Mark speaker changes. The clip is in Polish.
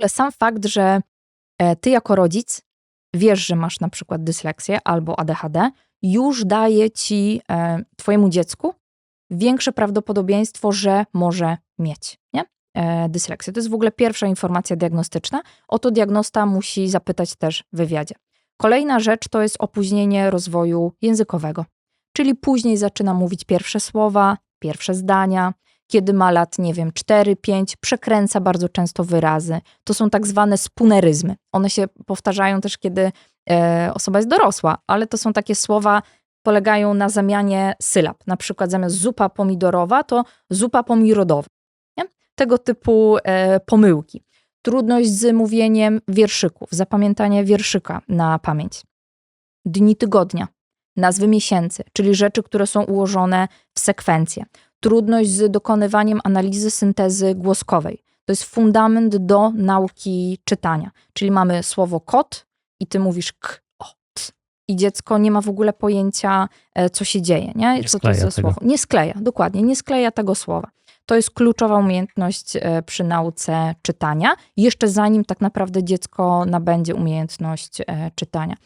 Speaker 1: Ale sam fakt, że e, ty jako rodzic wiesz, że masz na przykład dysleksję albo ADHD, już daje ci, e, twojemu dziecku, większe prawdopodobieństwo, że może mieć nie? E, dysleksję. To jest w ogóle pierwsza informacja diagnostyczna. O to diagnosta musi zapytać też w wywiadzie. Kolejna rzecz to jest opóźnienie rozwoju językowego, czyli później zaczyna mówić pierwsze słowa, pierwsze zdania, kiedy ma lat, nie wiem, 4, 5, przekręca bardzo często wyrazy. To są tak zwane spuneryzmy. One się powtarzają też, kiedy e, osoba jest dorosła, ale to są takie słowa, polegają na zamianie sylab. Na przykład zamiast zupa pomidorowa, to zupa pomirodowa. Nie? Tego typu e, pomyłki. Trudność z mówieniem wierszyków, zapamiętanie wierszyka na pamięć. Dni tygodnia, nazwy miesięcy, czyli rzeczy, które są ułożone w sekwencję trudność z dokonywaniem analizy syntezy głoskowej. To jest fundament do nauki czytania. Czyli mamy słowo kot i ty mówisz k, o, t. I dziecko nie ma w ogóle pojęcia, e, co się dzieje, nie?
Speaker 2: Nie
Speaker 1: co to jest za słowo. Nie skleja, dokładnie, nie skleja tego słowa. To jest kluczowa umiejętność e, przy nauce czytania, jeszcze zanim tak naprawdę dziecko nabędzie umiejętność e, czytania.